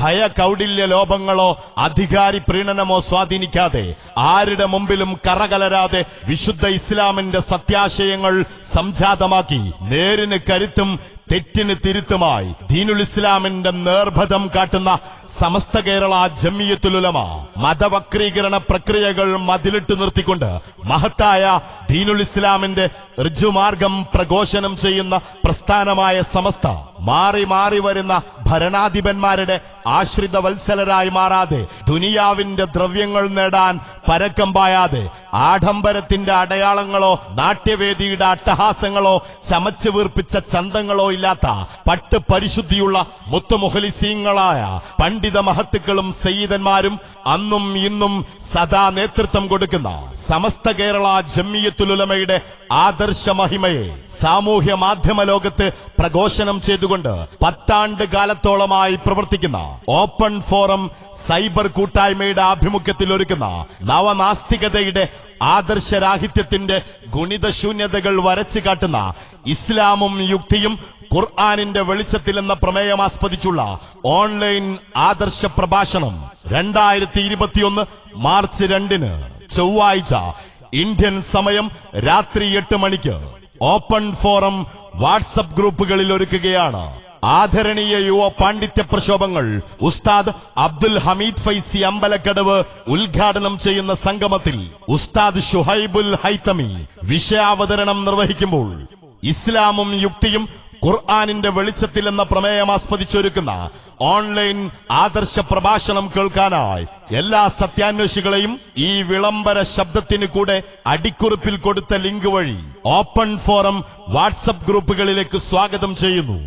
ഭയ കൗടില്യ ലോഭങ്ങളോ അധികാരി പ്രീണനമോ സ്വാധീനിക്കാതെ ആരുടെ മുമ്പിലും കറകലരാതെ വിശുദ്ധ ഇസ്ലാമിന്റെ സത്യാശയങ്ങൾ സംജാതമാക്കി നേരിന് കരുത്തും തെറ്റിന് തിരുത്തുമായി ദീനുൽ ഇസ്ലാമിന്റെ നേർഭദം കാട്ടുന്ന സമസ്ത കേരള ജമ്മിയത്തുലുലമ മതവക്രീകരണ പ്രക്രിയകൾ മതിലിട്ട് നിർത്തിക്കൊണ്ട് മഹത്തായ ദീനുൽ ഇസ്ലാമിന്റെ ഋജുമാർഗം പ്രഘോഷണം ചെയ്യുന്ന പ്രസ്ഥാനമായ സമസ്ത മാറി മാറി വരുന്ന ഭരണാധിപന്മാരുടെ ആശ്രിത വത്സലരായി മാറാതെ ദുനിയാവിന്റെ ദ്രവ്യങ്ങൾ നേടാൻ പരക്കം പായാതെ ആഡംബരത്തിന്റെ അടയാളങ്ങളോ നാട്യവേദിയുടെ അട്ടഹാസങ്ങളോ ചമച്ചു വീർപ്പിച്ച ചന്തങ്ങളോ ഇല്ലാത്ത പട്ട് പരിശുദ്ധിയുള്ള മുത്തുമുഹലിസീങ്ങളായ പണ്ഡിത മഹത്തുക്കളും സയ്യിദന്മാരും അന്നും ഇന്നും സദാ നേതൃത്വം കൊടുക്കുന്ന സമസ്ത കേരള ജമ്മിയത്തുലുലമയുടെ ആദർശ മഹിമയെ സാമൂഹ്യ മാധ്യമ ലോകത്ത് പ്രഘോഷണം ചെയ്തുകൊണ്ട് പത്താണ്ട് കാലത്തോളമായി പ്രവർത്തിക്കുന്ന ഓപ്പൺ ഫോറം സൈബർ കൂട്ടായ്മയുടെ ആഭിമുഖ്യത്തിൽ ഒരുക്കുന്ന നവനാസ്തികതയുടെ ആദർശരാഹിത്യത്തിന്റെ ഗുണിതശൂന്യതകൾ വരച്ചു കാട്ടുന്ന ഇസ്ലാമും യുക്തിയും ഖുർആാനിന്റെ വെളിച്ചത്തിലെന്ന പ്രമേയം ആസ്പദിച്ചുള്ള ഓൺലൈൻ ആദർശ പ്രഭാഷണം രണ്ടായിരത്തി ഇരുപത്തിയൊന്ന് മാർച്ച് രണ്ടിന് ചൊവ്വാഴ്ച ഇന്ത്യൻ സമയം രാത്രി എട്ട് മണിക്ക് ഓപ്പൺ ഫോറം വാട്സപ്പ് ഗ്രൂപ്പുകളിൽ ഒരുക്കുകയാണ്. ആദരണീയ യുവ പാണ്ഡിത്യ പ്രക്ഷോഭങ്ങൾ. ഉസ്താദ് അബ്ദുൽ ഹമീദ് ഫൈസി അമ്പലക്കടവ് ഉദ്ഘാടനം ചെയ്യുന്ന സംഗമത്തിൽ ഉസ്താദ് ഷുഹൈബുൽ ഹൈത്തമി വിഷയാവതരണം നിർവഹിക്കുമ്പോൾ ഇസ്ലാമും യുക്തിയും ഖുർആാനിന്റെ വെളിച്ചത്തിൽ എന്ന പ്രമേയം ആസ്പദിച്ചൊരുക്കുന്ന ഓൺലൈൻ ആദർശ പ്രഭാഷണം കേൾക്കാനായി എല്ലാ സത്യാന്വേഷികളെയും ഈ വിളംബര ശബ്ദത്തിന് കൂടെ അടിക്കുറിപ്പിൽ കൊടുത്ത ലിങ്ക് വഴി ഓപ്പൺ ഫോറം വാട്സപ്പ് ഗ്രൂപ്പുകളിലേക്ക് സ്വാഗതം ചെയ്യുന്നു.